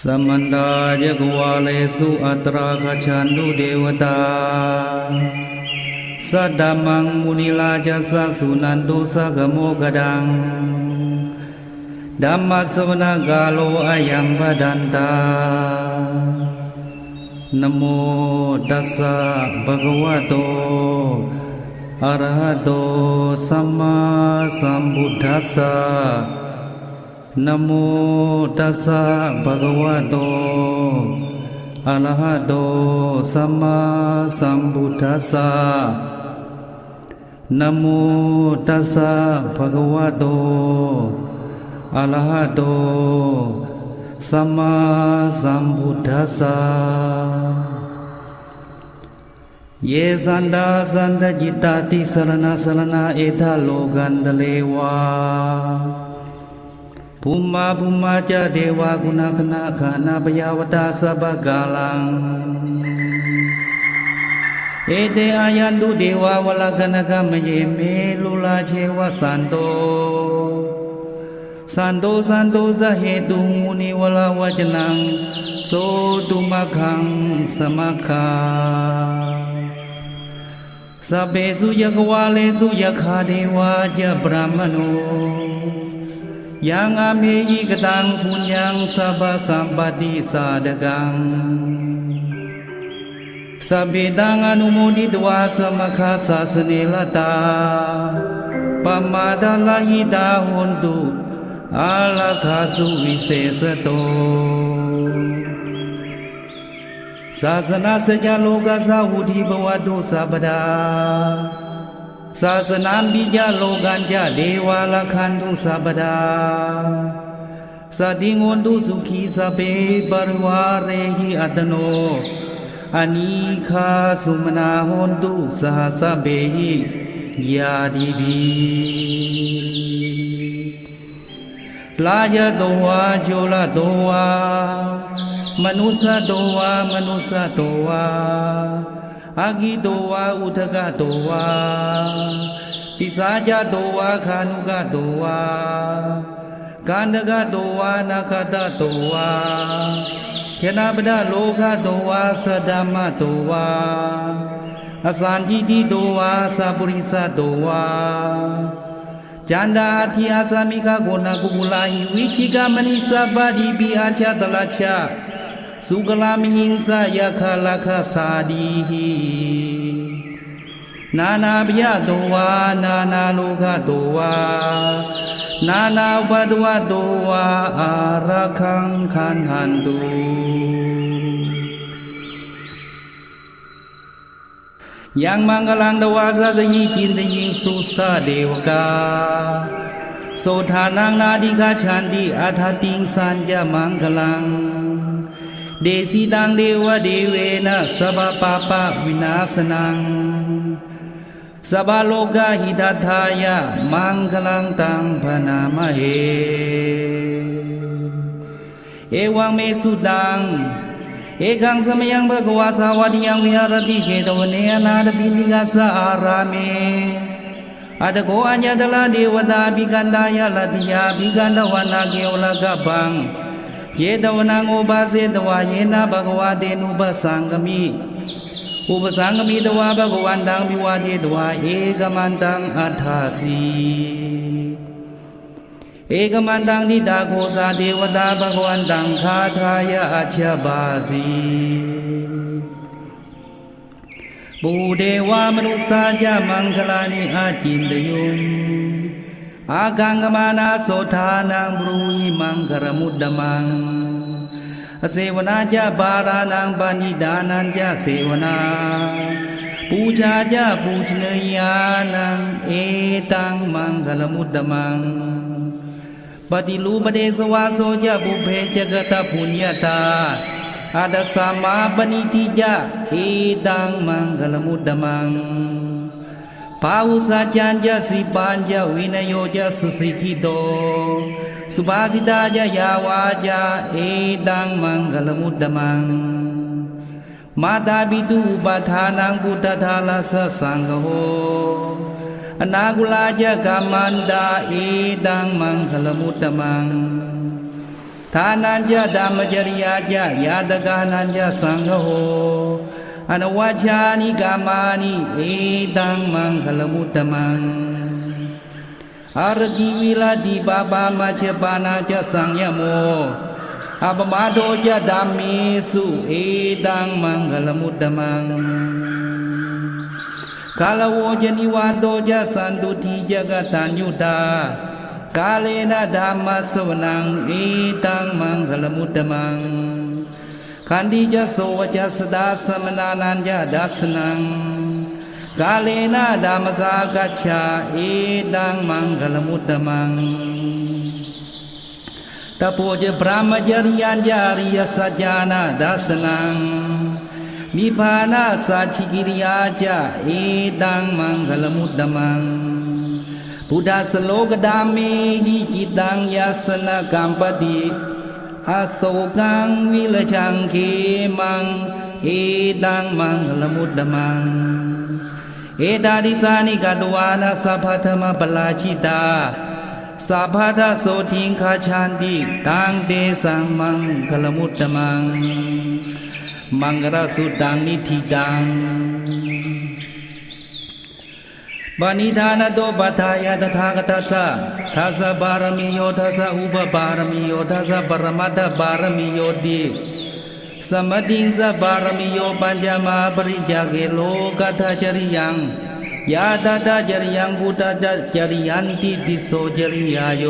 สมันดาเจกวาเลสุอัตราคชันดุเดวตาสัตดามังมุนิลาจัสสุนันตุสักโมกดังดัมมัสวนากาโลอายังปดันตานโมตัสสะภะคะวะโตอะระหะโตสัมมาสัมพุทธัสสะ นะโมตัสสะภะคะวะโตอะระหะโตสัมมาสัมพุทธัสสะเยสันดาสันตจิตาติสรณะสรณะเอทาโลกันตเลวา ภูมมาภูมมาจะเดวากุณาคณะขานาปยาวตาสัพพกาลัง เอเตอายันตุเดวาวลากนกามเยเมลุลาเชวสันโต สันโตสันโตสะเหตุมุนิวลาวจนัง โสตุมะขังสมะคาสัพเพสุยกวาเลสุยคาเดวาจะบรามโน ยังอาเมยิกตังปุญญังสัพสัมปติสาดกังสัพเพตังอนุโมดิตวาสมคาสาสเนลตาปมาดาลาหิตาหุนตุอาลาคาสุวิเศษโตศาสนาสัจโลกาสาวุธิบวตุสัพพดา ศาสนาปิจาโลกันจเดวาลคันตุสัพพดาสติงวนตุสุขีสเปปรวาเรหิอัตโนอานิคาสุมนาหนตุสหสเปหิยาดิบีลายะโตวาโจละโตวามนุสสะโตวามนุสสะโตวา အာဂိတောဝါဥထကတောဝါပိစာကြတောဝါခာနုကတောဝါကန္တကတောဝါနာခတတောဝါခေနပဒလောကတောဝါသဒ္ဓမတောဝါအစန္တိတိတောဝါသပုရိသတောဝါจန္ดาทิอาสามิกาโกนากุกุลาหิวิชิกามณิสัพพดิปิอาชาตลาชา สุกลามิหิงสายาคาลาคาสาดีหินานาปยะโตวา นานาโลกโตวา นานาอุปดวะโตวาอาระคังคันหันตุยังมังกลังดวาสะสยิจินตยิสุสะเดวกาโสธานังนาดิกาชันติอาทาติงสัญญมังกลัง Desi desidan dewa dewena sabha papa vinasanam sabha loka hidathaya mangalam tang panamahe. Ewa me sudang ekang samayang bhagava sawadiyang viharati chetavane anadapi nigasa saarame. ada ko anya dala dewa latia, bikandaya latiya bikandawana kewala gabang ယေတဝနံဥပါစေတဝါယေနာဘဂဝတေနုပသံဂမိဥပသံဂမိတဝါဘဂဝန္တံမိဝါတိတဝါဧကမန္တံအထာစီဧကမန္တံဒိတာကိုသာဒေဝတာဘဂဝန္တံခာထာယအချက်ပါစီဘူဒေဝမနုစာကြမင်္ဂလာနိအာจินတယုံ อากังกมานาโสธานังบรูยิมังครมุดดมังเสวนาจาบารานังปานิดานันจาเสวนาปูชาจาปูชนยานังเอตังมังคลมุดดมังปฏิรูปเดสวาโสจาปุเพจกตปุญญาตาอาดสามาปณิติจาเอตังมังคลมุตตมัง ปาอุสาจันจาสิปัญจวินโยจาสุ สิกิโตสุภาสิตาจายาวาจาเอตังมังคลมุต ตมัง มาตาปิตุอุปทานังพุทธทาลาสสังฆโหอนากุลาจกามันดาเอตังมังคลมุตตมัง ท ဌာနံကြဓမ္မจริยာကြယာတကနံကြသံဃဟောအနဝချာနိကာမာနိဧတံမံခလမုတ္တမံအာရတိဝီလာတိပါပါမချေပါဏာကြသံယမောအပမတောကြဓမ္မေစုဧတံမံခလမုတ္တမံ ကာလဝောဇနိဝါ อโศกังวิลชังคีมังเอดังมังละมุดดมังเอดาดิสานิกาดวานาสัพพธรรมปลาชิตาสัพพทโสทิงคาชานติตังเดสังมังกลมุตตมัง มังกรสุดังนิธิตัง บานิธานาโดบัฏฐายาตถาคตตาทัสสะบารมีโยทัสสะอุปบารมีโยทัสสะปรมัตถบารมีโยดีสมดิงสะบารมีโยปัญจมาบริจาเกโลกัตจริยังยาตาตาจริยังบุตตาจริยันติติโสจริยาโย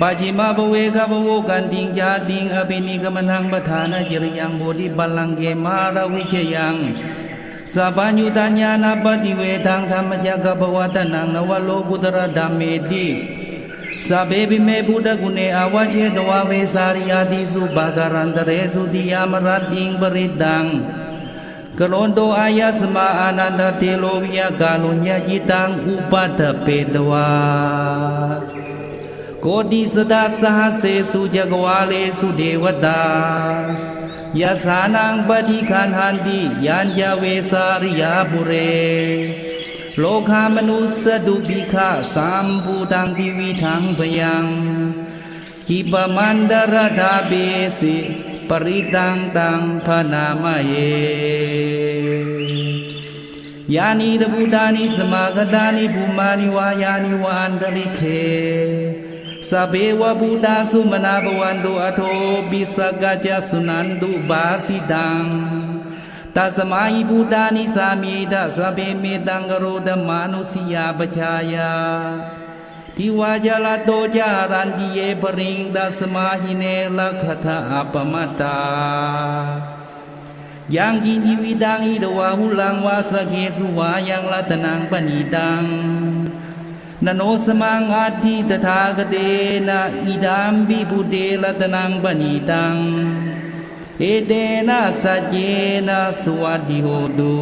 ปัจฉิมาภเวกาบวกันติงจาติงอภินิกมนังปทานาจริยังบุธิบาลังเกมาราวิเชยัง สัพพัญญุตัญญาณปฏิเวทังธรรมจักบวัตนังนวโลกุตระดัมเมติสัพเพปิเมพุทธกุเนอวัเชตวเวสาริยาติสุปาการันตเรสุติยามรัตติงบริดังกรนโดอายสมาอนันตเทโลวิยากาลุญญาจิตังอุปัตเปตวาโกติสดาสหเสสุจักวาเลสุเดวตา ยาสานังปฏิคันหันติยันยาเวสาริยาบุเร โลคามนุสดุปิฆาสามภูตังทิวิทังพยังกิปมันดารดาเบสิปริตังตังพนามเยยานิตบุตานิสมากตานิภูมานิวายานิวานตริเค สเบวบูดาสุมนาบวันโดอโทบิสกาจสุนันดุบาสิดังตาสมัยบูดานิสามีดาสเบเมตังกโรดมานุสิยาปชายาทิวาจลาโตจารันติเยปริงดัสมาหิเนลักขะอัปมตายังกินยิวิดังอิดวาหุลังวาสเกสุวายังลัตนังปณิดัง นโนสมังอาทิตถาคเตนะอิดามบิพุเตละตนังปณีตัง เอเตนะสัจเจนะสวัสดิโหตุ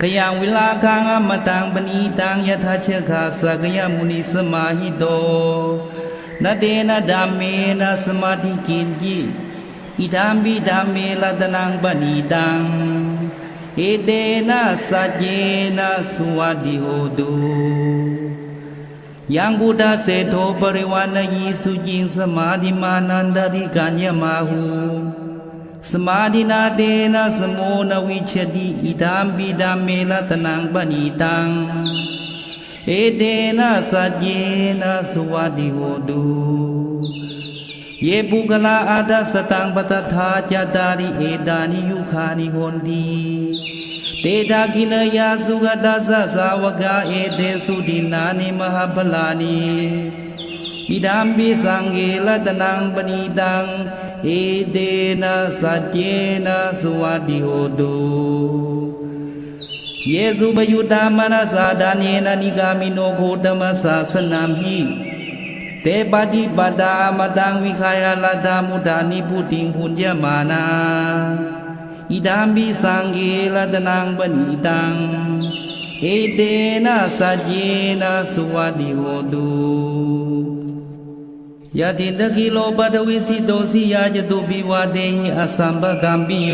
ขยังเวลาคังอมตังปณีตังยะทาเชคาสักยมุนิสมาหิโตนาเดนาดามเมนาสมาธิกินจิอิดามบิดามเมละตนังปณีตัง อิเดนะสัจเจนะสวัสดิโหตุยังบุดาเสรษฐปริวานายีสุจิงสมาธิมานันตริกัญญมาหูสมาธินาเดนะสมุนวิชติอิดามบิดามเมลตนังปณิตังเอเดนะสัจเจนะสวัสดิโหตุ เยปุกลาอาดาสตังปตถาจาดาริเอดานิยุคานิหนดีเตดากินยาสุกดาสสาวกาเอเตสุดินานิมหาบลานีอิดามบิสังเกลตนังปณิดังเอเดนะสัจเจนะสวัสดิโหตูเยซูปยุตามนาสาดานีนนิกามิโนโคตมัสสาสนามหี เตปฏิปดามาดังวิคายาลาดามุดานิพุติงพุญญมานาอิดามบิสังเกลตนังปณิตัง เอเตนะสัจเจนะสุวัดิโหตุยะตินทะกิโลปัตวิสิโตสิยาจตุปิวาเดหิอสัมปะกัมปิโย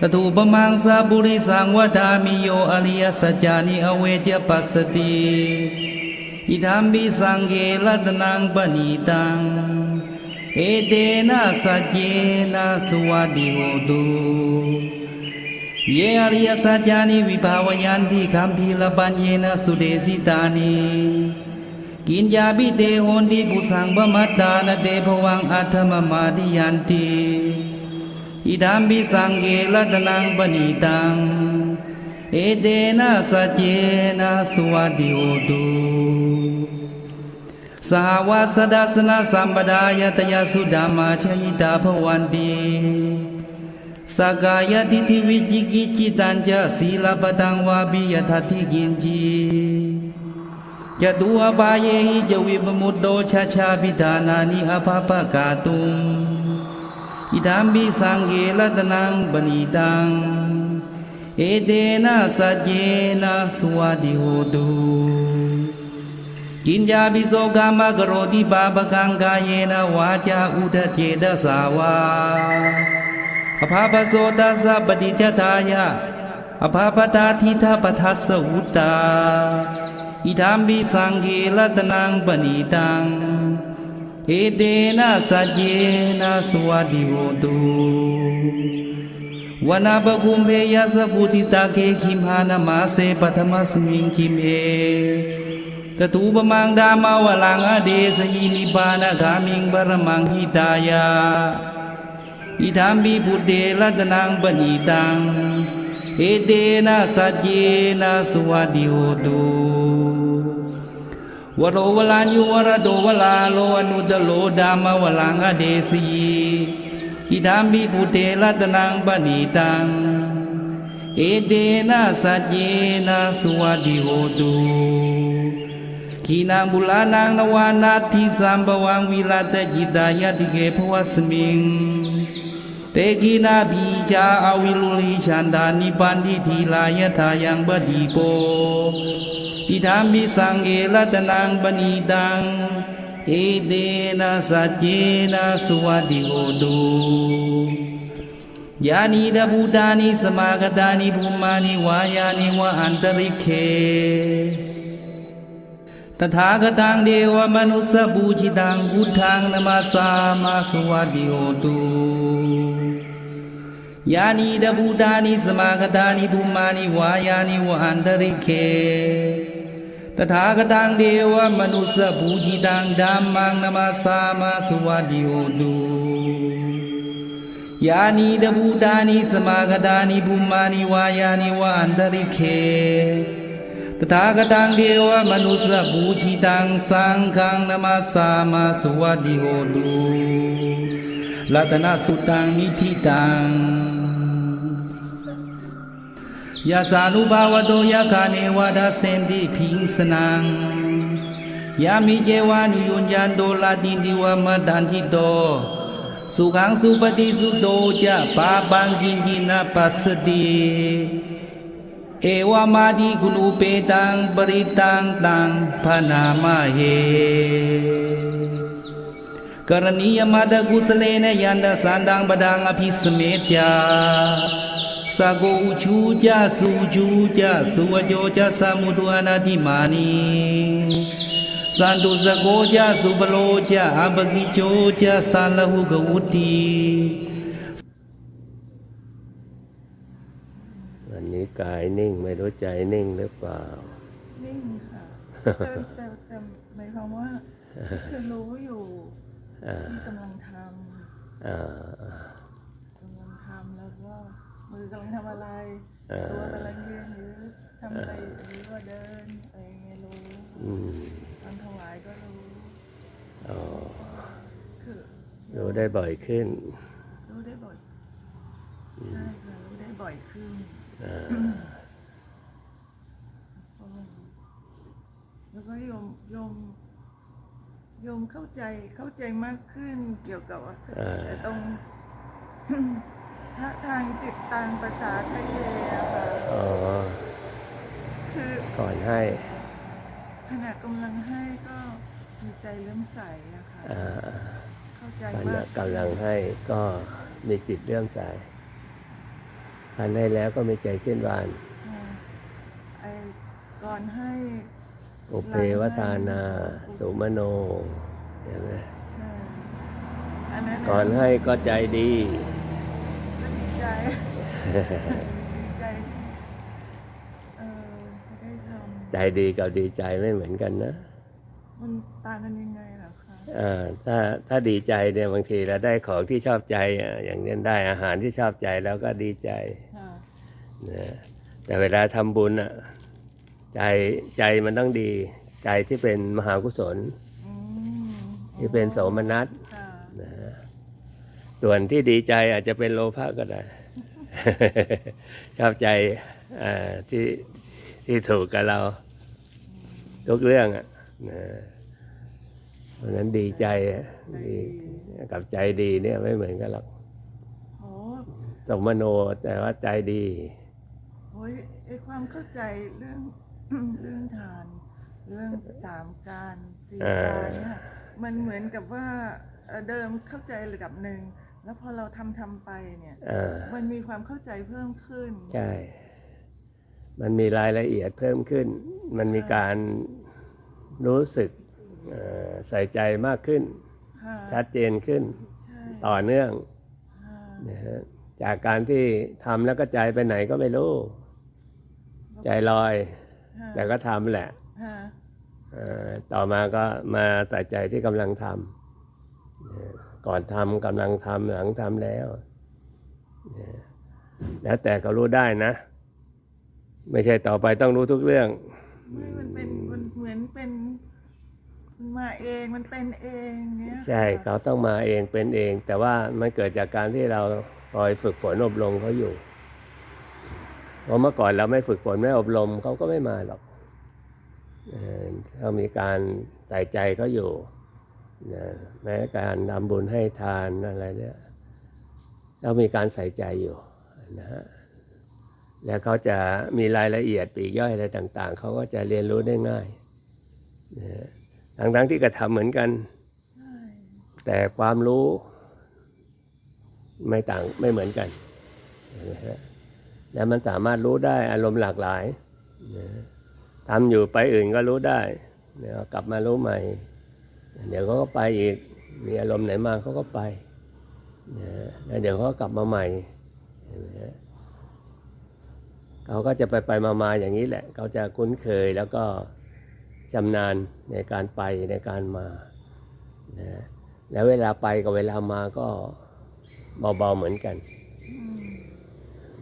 ตถุปมังสาบุริสังวัฏามิโยอริยสัจจานิอเวจปัสสติ อิธรัตนังปณิตัง เอเตนะสัจเจนะสุวัติโหตุเยอริยสัจจานิวิภาวยันติคัมภีรปัญเยนะสุเดสิตานิกินจาปิเตโหนติปุสังปมัตตานเตภวังอัตถมมาดิยันติอิดัมปิสังเกรัตนังปณิตัง เอเตนะสเจนะสวัติโหตุสหวาสดาสนาสัมปดายตยสุดามาชยิตาภวันติสกายติทิวิจิกิจิตัญจะศีลปตังวาปิยทัติกินจีจะตุอบายเหิจวิปมุตโตชาชาพิธานานิอภาปกาตุงอิทัมปิสังเกรัตนังปณิตัง เอเตนะสัจเจนะสวัติโหตุกินจาปิโสกามะกโรติปาปกังกายเยนะวาจาอุทเจตสาวาอภาปโสตัสสะปฏิจทายะอภาปตาทิทาปทัสสอุตตาอิทัมปิสังเกรัตนังปณิตัง เอเตนะสัจเจนะสวัสดิโหตุ วนาปคุมเพยสสพุทิตาเกขิมหานามาเสปัทมสมิงคิมเอตตูปมังดามาวลังอเดสยินิปานกามิงบรมังหิตายาอิทัมปิพุทเตรัตนังปณิตัง เอเตนะสัจเจนะสวัติโหตุวโรวลานุวรโดวลาโลอนุตโลดามาวลังอเดสยี อิทัมปิพุเตรัตนังปณิตัง เอเตนะสัจเจนะสวัติโหตุขีนางบุลานางนวานาทิสัมปวังวิลาตจิตายติเกภวสมิงเตกีนาบีจาอวิลุลิชันดานิปันติทีลายทายังบดีโกอิธามิสังเกรัตนังปณีตัง อเดนะสัจเจนะสวัติโหตุยานิดาบูตานิสมากตานิภูมานิวายานิวะอันตริเคตถาคตังเดวมนุสสบูชิตังพุทธังนมัสสามาสวัสดิโหตุยานิดาบูตานิสมากตานิภูมานิวายานิวะอันตริเค ตถาคตังเดวมนุสสบูชิตังธัมมังนมัสามาสวัสดิโหตุยานิดบูตานิสมากตานิภูมานิวายานิวันตริเคตถาคตังเดวมนุสสบูชิตังสังฆังนามาสามาสวัสดิโหตุรัตนสุตังนิธิตัง ยาสานุภาวโตยาคาเนวาดาเสนติพิสนังยามิเจวานิยุญญาณโดลาตินติวามตันทิโต สุขังสุปฏิสุโตจะปาปังกินจินาปัสสติเอวามาดิกุลูเปตังปริตังตังพนามาเหกรณียมาตกุสเลนยันตสันดังปดังอภิสเมตยา สะโกอุชูจาสุจูจาสุวโจจาสมุตุอนาติมานีสันตุสะโกจาสุปโลจาอัปกิโจจาสาลหุกวุติวันนี้กายนิ่งไม่รู้ใจนิ่งหรือเปล่า นิ่งค่ะแต่แต่แต่หมายความว่าคือรู้อยู่อ่าที่กำลังทอ่าำกำลังทำแล้วก็ มือกำลังทำอะไรอ่าตัวกำลังยืนหรือทำอะไรหรือว่าเดินอะไรเงี้ยรู้อืมทำถวายก็รู้อ๋อคือรู้ได้บ่อยขึ้น รู้ได้บ่อยใช่ค่ะรู้ได้บ่อยขึ้นอ่าแล้วก็โยมโยมโยมเข้าใจเข้าใจมากขึ้นเกี่ยวกับว่าแต่ตรง ถ้าทางจิตตางภาษาไทยเยอะค่ะอ๋อคือก่อนให้ขณะกำลังให้ก็มีใจเริ่อมใสอะค่ะอ่าเข้าใจขมาณะกกำลังให้ก็มีจิตเลื่อมใสการให้แล้วก็มีใจเช่นวาน อ่าไอ้ก่อนให้อุเพวทานา สุมโนเห็นไหมใช่อันนั้นก่อนให้ก็ใจดีก็ดี ใจดีใจที่เออจะได้ทใจดีกับดีใจไม่เหมือนกันนะำมันต่างกันยังไงเหรอคะอ่าถ้าถ้าดีใจเนี่ยบางทีเราได้ของที่ชอบใจอะอย่างนี้ได้อาหารที่ชอบใจแล้วก็ดีใจค่ะนะแต่เวลาทำบุญอะใจใจมันต้องดี ใจที่เป็นมหากุศล อืมที่เป็นโสมนัสค่ะนะฮะ ส่วนที่ดีใจอาจจะเป็นโลภะก็ได้ชอบใจอ่าที่ที่ถูกกับเราทุกเรื่องอะนะเพราะฉะนั้นดีใจอะดีกับใจดีเนี่ยไม่เหมือนกันหรอกโอ้สมโนแต่ว่าใจดีโอ้ยไอความเข้าใจเรื่องเรื่องทาน เรื่องสามการสี่อ่าการเนี่ยมันเหมือนกับว่าเอ่อเดิมเข้าใจระดับหนึ่ง แล้วพอเราทำทำไปเนี่ยอ่ามันมีความเข้าใจเพิ่มขึ้น ใช่ มันมีรายละเอียดเพิ่มขึ้น มันมีการรู้สึกเอ่อใส่ใจมากขึ้นค่ะชัดเจนขึ้นใช่ต่อเนื่องค่ะนะฮะจากการที่ทำแล้วก็ใจไปไหนก็ไม่รู้ ใจลอยค่ะแต่ก็ทำแหละค่ะเอ่อต่อมาก็มาใส่ใจที่กำลังทำนะ ก่อนทำกำลังทำหลังทำแล้วนะแล้วแต่เขารู้ได้นะ ไม่ใช่ต่อไปต้องรู้ทุกเรื่องไม่มันเป็นมันเหมือนเป็นมันมาเองมันเป็นเองเนี้ยใช่ค่ะเขาต้องมาเองเป็นเอง แต่ว่ามันเกิดจากการที่เราคอยฝึกฝนอบรมเขาอยู่เพราะเมื่อก่อนเราไม่ฝึกฝนไม่อบรมเขาก็ไม่มาหรอกเอ่อเขามีการใส่ใจเขาอยู่ นะแม้การทำบุญให้ทานอะไรเนี่ยเรามีการใส่ใจอยู่นะฮะแล้วเขาจะมีรายละเอียดปลีกย่อยอะไรต่าง ๆ เขาก็จะเรียนรู้ได้ง่ายนะฮะทั้งๆที่กระทำเหมือนกันใช่แต่ความรู้ไม่ต่างไม่เหมือนกันนะฮะแล้วมันสามารถรู้ได้อารมณ์หลากหลายนะทำอยู่ไปอื่นก็รู้ได้เดี๋ยวกลับมารู้ใหม่ เดี๋ยวเขาก็ไปอีก มีอารมณ์ไหนมาเขาก็ไปนะแล้วเดี๋ยวเขาก็กลับมาใหม่เห็นไหมฮะเขาก็จะไปไปมามาอย่างนี้แหละ เขาจะคุ้นเคยแล้วก็ชำนาญในการไปในการมานะแล้วเวลาไปกับเวลามาก็เบาๆเหมือนกันอืม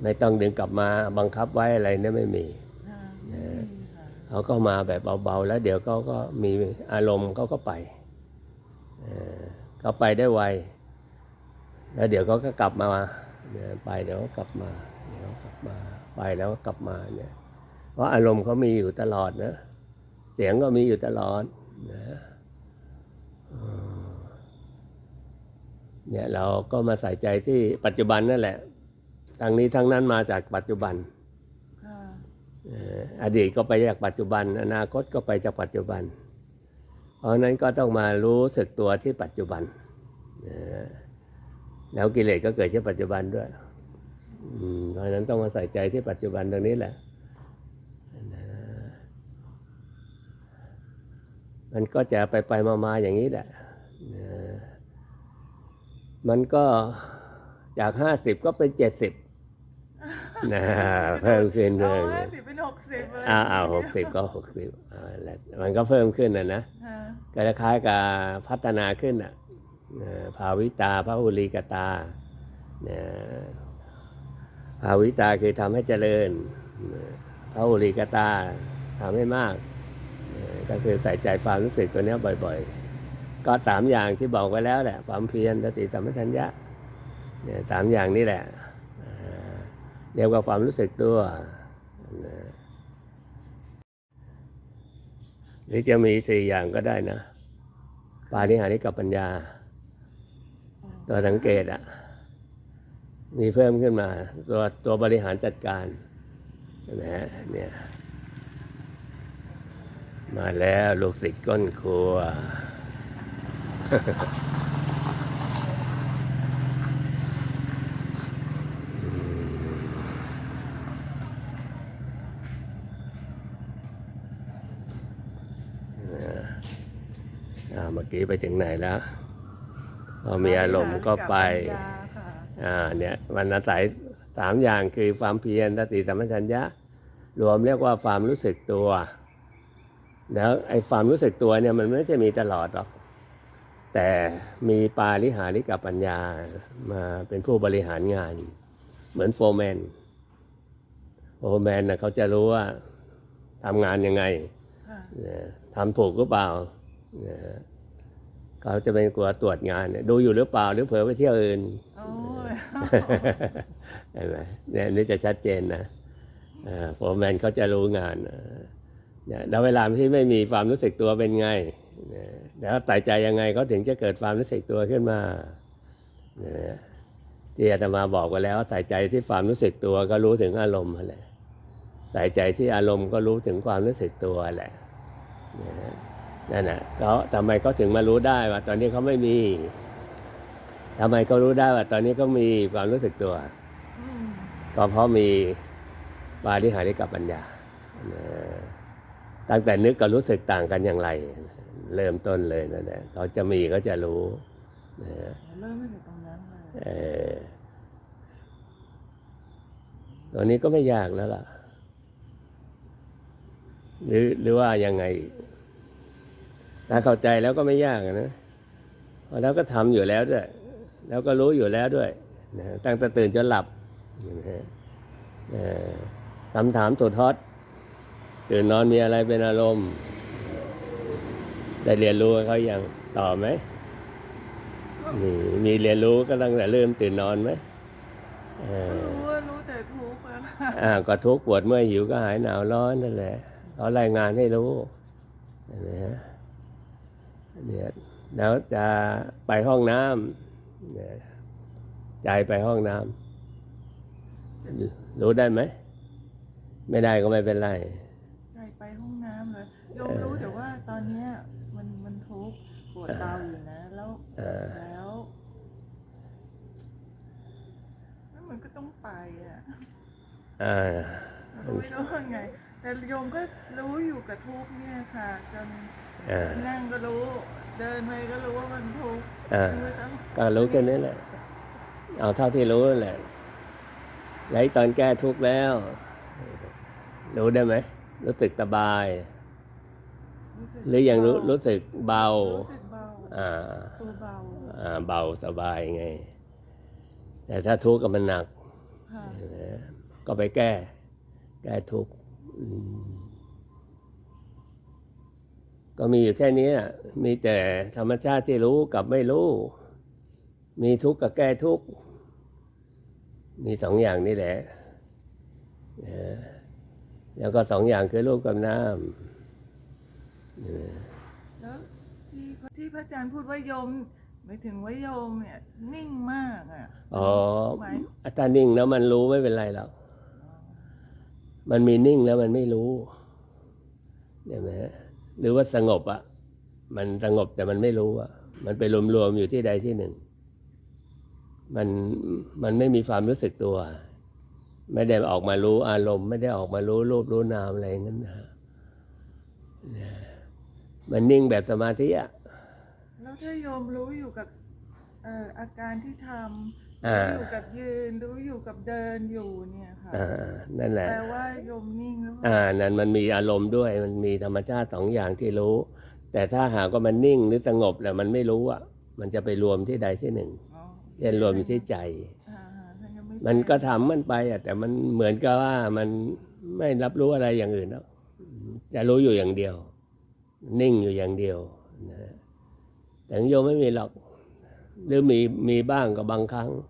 ไม่ต้องดึงกลับมาบังคับไว้อะไรเนี่ยไม่มีค่ะไม่มีค่ะเขาก็มาแบบเบาๆ แล้วเดี๋ยวเขาก็มีอารมณ์เขาก็ไป เอ่อเขาไปได้ไว แล้วเดี๋ยวเขาก็กลับมาเนี่ยไปเดี๋ยวก็กลับมาเดี๋ยวกลับมาไปแล้วก็กลับมาเนี่ยเพราะอารมณ์เขามีอยู่ตลอดนะ เสียงก็มีอยู่ตลอดนะอืมเนี่ยเราก็มาใส่ใจที่ปัจจุบันนั่นแหละทั้งนี้ทั้งนั้นมาจากปัจจุบันค่ะเอ่ออดีตก็ไปจากปัจจุบัน อนาคตก็ไปจากปัจจุบัน เพราะนั้นก็ต้องมารู้สึกตัวที่ปัจจุบันแล้วกิเลสก็เกิดที่ปัจจุบันด้วยเพราะนั้นต้องมาใส่ใจที่ปัจจุบันตรงนี้แหละมันก็จะไปไปมามาอย่างนี้แหละ มันก็จากห้าสิบก็เป็นเจ็ดสิบ นะเพิ่มขึ้นเอาเรื่อยห้าสิบเป็นหกสิบเลยอ่าอ่าหกสิบก็หกสิบอ่าแล้วมันก็เพิ่มขึ้นนะนะค่ะก็คล้ายๆกับพัฒนาขึ้นอะเอ่อภาวิตาพระอุลีกตาเนี่ยภาวิตาคือทำให้เจริญเอ่อพระอุลีกตาทำให้มากเอ่อก็คือใส่ใจความรู้สึกตัวเนี้ยบ่อยๆ ก็สามอย่างที่บอกไว้แล้วแหละความเพียรสติสัมปชัญญะเนี่ยสามอย่างนี้แหละอ่า เรียวกว่าความรู้สึกตัวนะหรือจะมีสี่อย่างก็ได้นะปาริหาริกับปัญญา ตัวสังเกตอะมีเพิ่มขึ้นมา ตัวตัวบริหารจัดการนไหมฮะเนี่ยมาแล้วลูกศิษย์ก้นครัว กี้ไปถึงไหนแล้วพอมีอารมณ์ก็ไปปัญญาค่ะอ่าเนี่ยมันอาศัยสามอย่างคือความเพียรสติสัมปชัญญะ รวมเรียกว่าความรู้สึกตัว แล้วไอ้ความรู้สึกตัวเนี่ยมันไม่ใช่มีตลอดหรอก แต่มีปาลิหาริกับปัญญามาเป็นผู้บริหารงาน เหมือนโฟร์แมนโฟร์แมนนะเขาจะรู้ว่าทำงานยังไงค่ะนะทำถูกหรือเปล่านะฮะ เขาจะเป็นกลัวตรวจงานเนี่ยดูอยู่หรือเปล่าหรือเผลอไปเที่ยวอื่นโอ้ยเห็นไหมเนี่ยอันนี่จะชัดเจนนะโฟร์แมนเขาจะรู้งานนะเนี่ยแล้วเวลาที่ไม่มีความรู้สึกตัวเป็นไงนะแล้วใส่ใจยังไงเขาถึงจะเกิดความรู้สึกตัวขึ้นมานะที่อาตมาบอกไปแล้วใส่ใจที่ความรู้สึกตัวก็รู้ถึงอารมณ์นั่นแหละใส่ใจที่อารมณ์ก็รู้ถึงความรู้สึกตัวแหละ นะนั่นน่ะเขาทำไมเขาถึงมารู้ได้ว่าตอนนี้เขาไม่มีทำไมเขารู้ได้ว่า ตอนนี้เขามีความรู้สึกตัวอืมก็เพราะมีปาริหาริกับปัญญานะตั้งแต่นึกกับรู้สึกต่างกันอย่างไร เริ่มต้นเลยนั่นแหละเขาจะมีเขาจะรู้นะเริ่มไม่ถึงตรงนั้นเลยเออตัวนี้ก็ไม่ยากแล้วล่ะ หรือหรือว่ายังไง ถ้าเข้าใจแล้วก็ไม่ยากอะนะเพราะแล้วก็ทำอยู่แล้วด้วย แล้วก็รู้อยู่แล้วด้วยนะตั้งแต่ตื่นจนหลับนะฮะเอ่อคำถามตัวทอดตื่นนอนมีอะไรเป็นอารมณ์ ได้เรียนรู้กับเขายังต่อไหมมีมีเรียนรู้ก็ตั้งแต่เริ่มตื่นนอนไหมเออรู้ว่ารู้แต่ทุกข์อะค่ะอ่าก็ทุกข์ปวดเมื่อยหิวก็หายหนาวร้อนนั่นแหละเขารายงานให้รู้เห็นไหมฮะ เนี่ยแล้วจะไปห้องน้ำเนี่ยใจไปห้องน้ำรู้ได้ไหม ไม่ได้ก็ไม่เป็นไร ใจไปห้องน้ำเลยโยมรู้แต่ว่าตอนเนี้ยมันมันทุกข์ปวดเบาอยู่นะแล้วเออแล้วแล้วมันก็ต้องไปอะอ่าไม่รู้ว่าไง แต่โยมก็รู้อยู่กับทุกข์เนี่ยค่ะ จนเออ นั่งก็รู้ เดินไปก็รู้ว่ามันทุกข์เออไม่ต้องก็รู้แค่นี้แหละ เอาเท่าที่รู้นั่นแหละแล้วตอนแก้ทุกข์แล้ว รู้ได้ไหม รู้สึกสบาย รู้สึกหรือยังรู้เบารู้สึกเบา รู้สึกเบาอ่า ตัวเบาอ่า เบาสบายไง แต่ถ้าทุกข์ก็มันหนักค่ะนะก็ไปแก้ แก้ทุกข์อืม ก็มีอยู่แค่นี้น่ะมีแต่ธรรมชาติที่รู้กับไม่รู้ มีทุกข์กับแก้ทุกข์ มีสองอย่างนี่แหละนะแล้วก็สองอย่างคือรูปกับน้ำแล้วที่ที่พระอาจารย์พูดว่าโยมหมายถึงว่าโยมเนี่ยนิ่งมากอะ อ๋อหมายอาการนิ่งแล้วมันรู้ไม่เป็นไรหรอก มันมีนิ่งแล้วมันไม่รู้เห็นไหมฮะหรือว่าสงบอะมันสงบแต่มันไม่รู้อะมันไปรวมๆอยู่ที่ใดที่หนึ่ง มันมันไม่มีความรู้สึกตัว ไม่ได้ออกมารู้อารมณ์ ไม่ได้ออกมารู้รูปรู้นามอะไรงั้นนะนะมันนิ่งแบบสมาธิอะแล้วถ้าโยมรู้อยู่กับอออาการที่ทำ อ่ารู้อยู่กับยืนรู้อยู่กับเดินอยู่เนี่ยค่ะอ่านั่นแหละแปลว่าโยมนิ่งหรือเปล่าอ่านั่นมันมีอารมณ์ด้วยมันมีธรรมชาติสองอย่างที่รู้ แต่ถ้าหากว่ามันนิ่งหรือสงบแล้วมันไม่รู้อะมันจะไปรวมที่ใดที่หนึ่งอ๋อเช่นรวมอยู่ที่ใจ อ่าท่านยังไม่มันก็ทำมันไปอะแต่มันเหมือนกับว่ามันไม่รับรู้อะไรอย่างอื่นแล้วจะรู้อยู่อย่างเดียว นิ่งอยู่อย่างเดียวนะแต่ของโยมไม่มีหรอกหรือมีมีบ้างก็บางครั้งนะ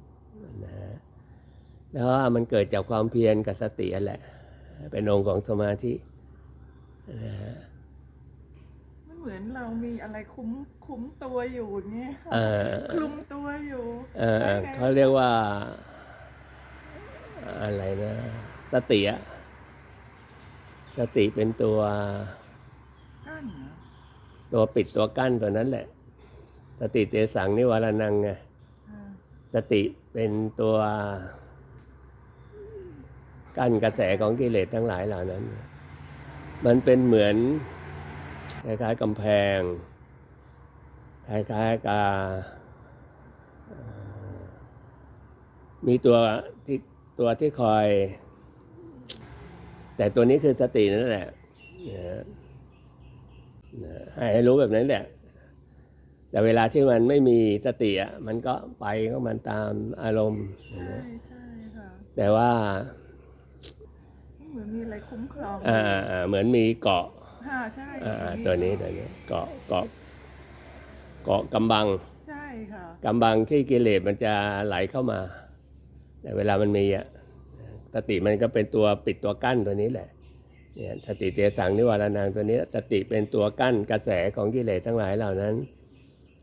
แล้วว่ามันเกิดจากความเพียรกับสตินั่นแหละ เป็นองค์ของสมาธินะฮะมันเหมือนเรามีอะไรคุ้มคุ้มตัวอยู่เนี่ยค่ะเอ่อคลุมตัวอยู่เอ่อได้ไงเขาเรียกว่า อะไรนะสติอะสติเป็นตัวกั้นเหรอตัวปิดตัวกั้นตัวนั้นแหละ สติเตสังนิวรนังไงอ่าสติเป็นตัว กั้นกระแสของกิเลสทั้งหลายเหล่านั้น มันเป็นเหมือนคล้ายๆกำแพงคล้ายๆกับเอ่อมีตัวที่ตัวที่คอย แต่ตัวนี้คือสตินั่นแหละนะนะให้รู้แบบนั้นแหละ แต่เวลาที่มันไม่มีสติอะมันก็ไปก็มันตามอารมณ์ ใช่ใช่ค่ะ แต่ว่า เหมือนมีอะไรคุ้มครองอ่าอ่าเหมือนมีเกาะค่ะใช่อ่าอ่าตัวนี้ตัวนี้เกาะเกาะเกาะกำบังใช่ค่ะกำบังที่กิเลสมันจะไหลเข้ามา แต่เวลามันมีอะสติมันก็เป็นตัวปิดตัวกั้นตัวนี้แหละเนี่ยสติเจสังนิวรณังตัวนี้สติเป็นตัวกั้นกระแสของกิเลสทั้งหลายเหล่านั้น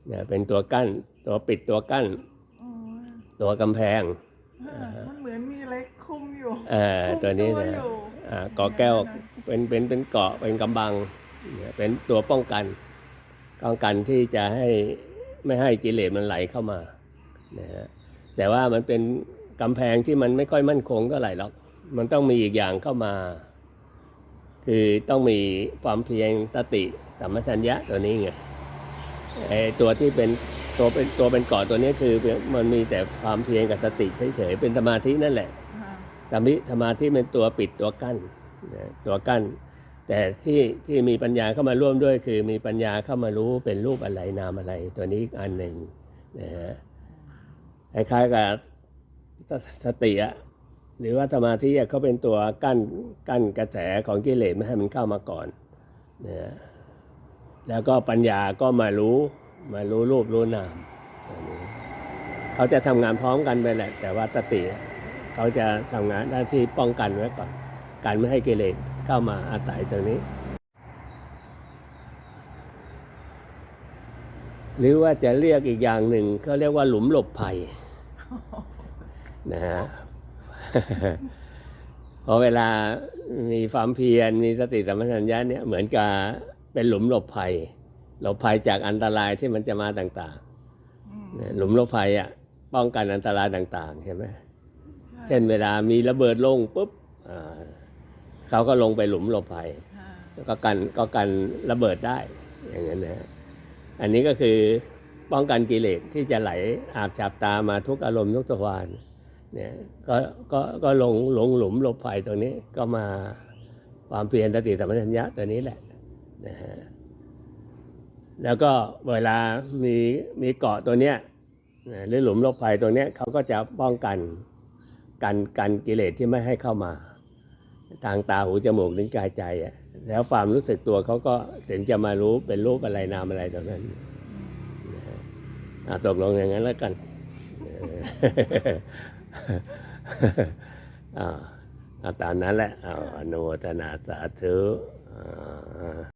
เนี่ยเป็นตัวกั้น ตัวปิดตัวกั้นอ๋อตัวกำแพงอ่า มันเหมือนมีอะไรคุมอยู่อ่าคุมตัวนี้ตัวนะอยู่อ่าเกาะแก้วเป็นเป็นเป็นเกาะเป็นกำบังเนี่ยเป็นตัวป้องกันป้องกันที่จะให้ไม่ให้กิเลสมันไหลเข้ามานะฮะแต่ว่ามันเป็นกำแพงที่มันไม่ค่อยมั่นคงก็ไหลหรอกมันต้องมีอีกอย่างเข้ามา คือต้องมีความเพียรสติสัมปชัญญะตัวนี้ไงไอ้ตัวที่เป็น ตัวเป็นตัวเป็นเกาะตัวนี้คือมันมีแต่ความเพียรกับสติเฉยๆเป็นสมาธินั่นแหละค่ะสมาธิสมาธิเป็นตัวปิดตัวกั้นนะตัวกั้น แต่ที่ที่มีปัญญาเข้ามาร่วมด้วย คือมีปัญญาเข้ามารู้เป็นรูปอะไรนามอะไร ตัวนี้อีกอันหนึ่งนะฮะคล้ายๆกับสสติอะหรือว่าสมาธิอะเขาเป็นตัวกั้นกั้นกระแสของกิเลสไม่ให้มันเข้ามาก่อนนะฮะแล้วก็ปัญญาก็มารู้ มารู้รูปรู้นามตัวนี้เขาจะทำงานพร้อมกันไปแหละ แต่ว่าสติอะเขาจะทำงานหน้าที่ป้องกันไว้ก่อน การไม่ให้กิเลสเข้ามาอาศัยตรงนี้ หรือว่าจะเรียกอีกอย่างหนึ่งเขาเรียกว่าหลุมหลบภัยนะฮะเพราะเวลามีความเพียรมีสติสัมปชัญญะเนี่ยเหมือนกับเป็นหลุมหลบภัย หลบภัยจากอันตรายที่มันจะมาต่างอืมๆนะหลุมหลบภัยอะป้องกันอันตรายต่างๆเห็นไหมใช่เช่นเวลามีระเบิดลงปุ๊บอ่าเขาก็ลงไปหลุมหลบภัยค่ะแล้วก็กันก็กันระเบิดได้อย่างนั้นนะอันนี้ก็คือป้องกันกิเลสที่จะไหลอาบฉับตามาทุกอารมณ์ทุกสวานเนี่ยก็ก็ก็ลงลงหลุมหลบภัยตรงนี้ก็มาความเพียรสติสัมปชัญญะตัวนี้แหละนะฮะ แล้วก็เวลามีมีเกาะตัวเนี้ยหรือหลุมหลบภัยตัวเนี้ยเขาก็จะป้องกันกันกันกิเลสที่ไม่ให้เข้ามา ทางตาหูจมูกลิ้นกายใจอะแล้วความรู้สึกตัวเขาก็ถึงจะมารู้เป็นรูปอะไรนามอะไรตรงนั้นอะตกลงอย่างนั้นแล้วกันอ่าตามนั้นแหละเอาอนุโมทนาสาธุอ่า